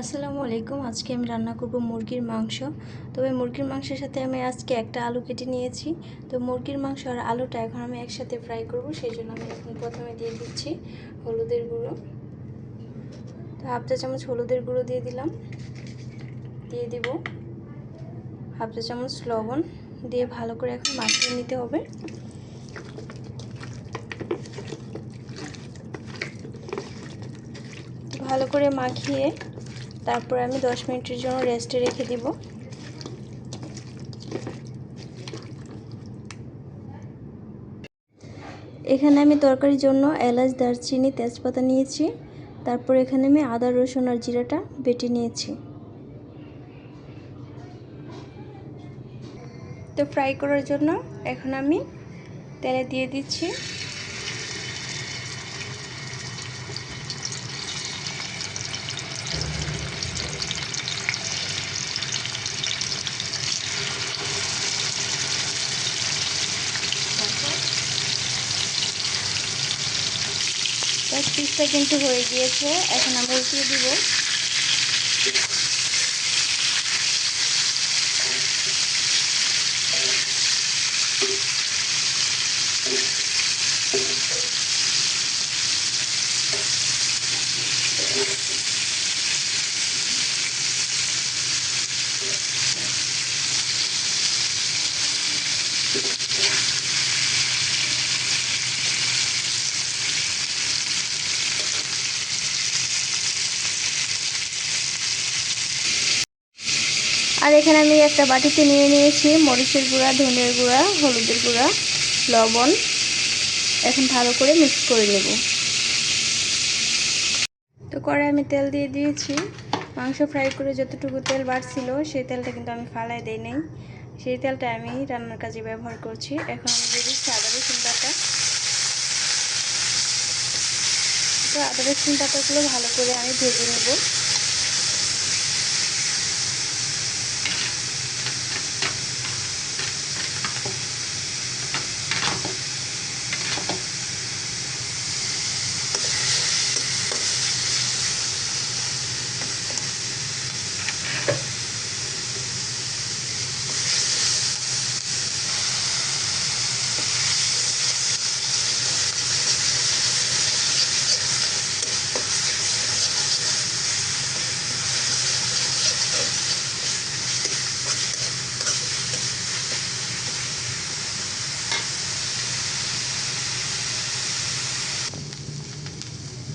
আসসালামু আলাইকুম। আজকে আমি রান্না করব মুরগির মাংস। তবে মুরগির মাংসের সাথে আমি আজকে একটা আলু কেটে নিয়েছি। তো মুরগির মাংস আর আলুটা এখন আমি একসাথে ফ্রাই করব সেই জন্য আমি এখন প্রথমে দিয়ে দিচ্ছি হলুদের গুঁড়ো। তো হাফ চা চামচ হলুদের গুঁড়ো দিয়ে দিলাম। দিয়ে দিব হাফ চা চামচ লবণ। দিয়ে ভালো করে এখন মাখিয়ে নিতে হবে। ভালো করে মাখিয়ে তারপর আমি দশ মিনিটের জন্য রেস্টে রেখে দিব। এখানে আমি তরকারির জন্য এলাচ, দারচিনি, তেজপাতা নিয়েছি। তারপর এখানে আমি আদা, রসুন আর জিরাটা বেটে নিয়েছি। তো ফ্রাই করার জন্য এখন আমি তেলে দিয়ে দিচ্ছি। পিসটা কিন্তু হয়ে গিয়েছে এখন আমি উঠিয়ে দিব। আর এখানে আমি একটা বাটিতে নিয়ে নিয়েছি মরিচের গুঁড়া, ধনের গুঁড়া, হলুদের গুঁড়া, লবণ। এখন ভালো করে মিক্স করে নেব। তো করে আমি তেল দিয়ে দিয়েছি। মাংস ফ্রাই করে যতটুকু তেল বাড়ছিল সেই তেলটা কিন্তু আমি ফালাই দিই নাই। সেই তেলটা আমি রান্নার কাজে ব্যবহার করছি। এখন আমি দিয়ে দিচ্ছি আদা রসুন বাটা। তো আদা রসুন বাটাগুলো ভালো করে আমি ভেজে নেব।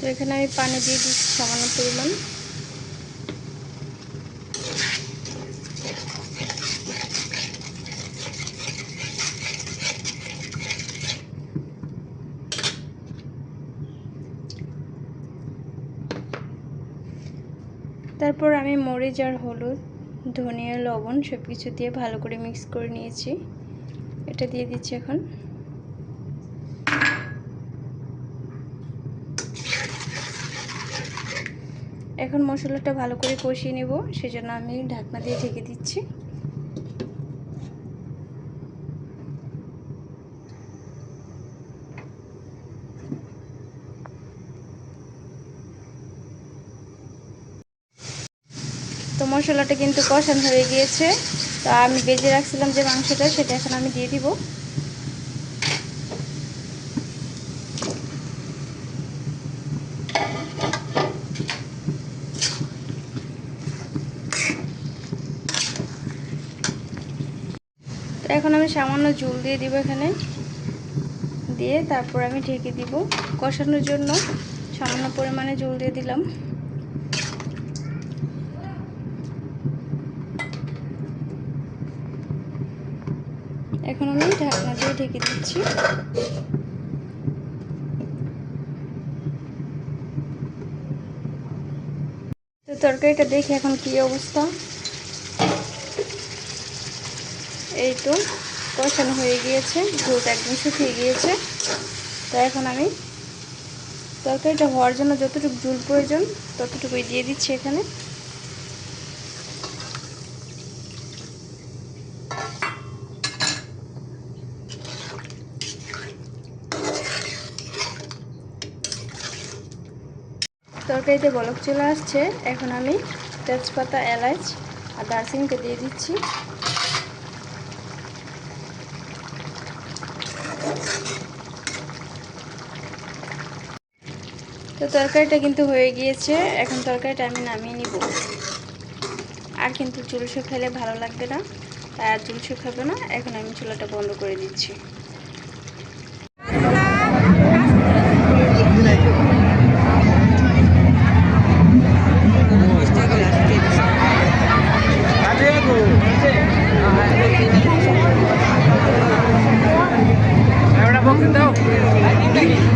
তো এখানে আমি পানি দিয়ে দিচ্ছি সামান্য পরিমাণ। তারপর আমি মরিচ আর হলুদ, ধনিয়া, লবণ সব কিছু দিয়ে ভালো করে মিক্স করে নিয়েছি। এটা দিয়ে দিচ্ছি এখন। এখন মশলাটা ভালো করে কষিয়ে নেব, সেজন্য আমি ঢাকনা দিয়ে ঢেকে দিচ্ছি। তো মশলাটা কিন্তু কষানো হয়ে গিয়েছে। তো আমি বেজে রাখছিলাম যে মাংসটা, সেটা এখন আমি দিয়ে দিব। এখন আমি সামান্য জল দিয়ে দিব এখানে। দিয়ে তারপর আমি ঢেকে দিব। কষানোর জন্য সামান্য পরিমাণে জল দিয়ে দিলাম। এখন আমি ঢাকনা দিয়ে ঢেকে দিচ্ছি। তো তরকারিটা দেখি এখন কি অবস্থা? এই তো কষানো হয়ে গিয়েছে, ঝোলটা একদম শুকিয়ে গিয়েছে। তো এখন আমি তরকারিটা হওয়ার জন্য যতটুকু ঝুল প্রয়োজন ততটুকুই দিয়ে দিচ্ছি এখানে। তরকারিতে বলক চলে আসছে। এখন আমি তেজপাতা, এলাচ আর দারচিনিটা দিয়ে দিচ্ছি। তো তরকারিটা কিন্তু হয়ে গিয়েছে। এখন তরকারিটা আমি নামিয়ে নিব। আর কিন্তু চুল শুকালে ভালো লাগবে না, আর চুল শুকাবে না। এখন আমি চুলাটা বন্ধ করে দিচ্ছি। Thank you.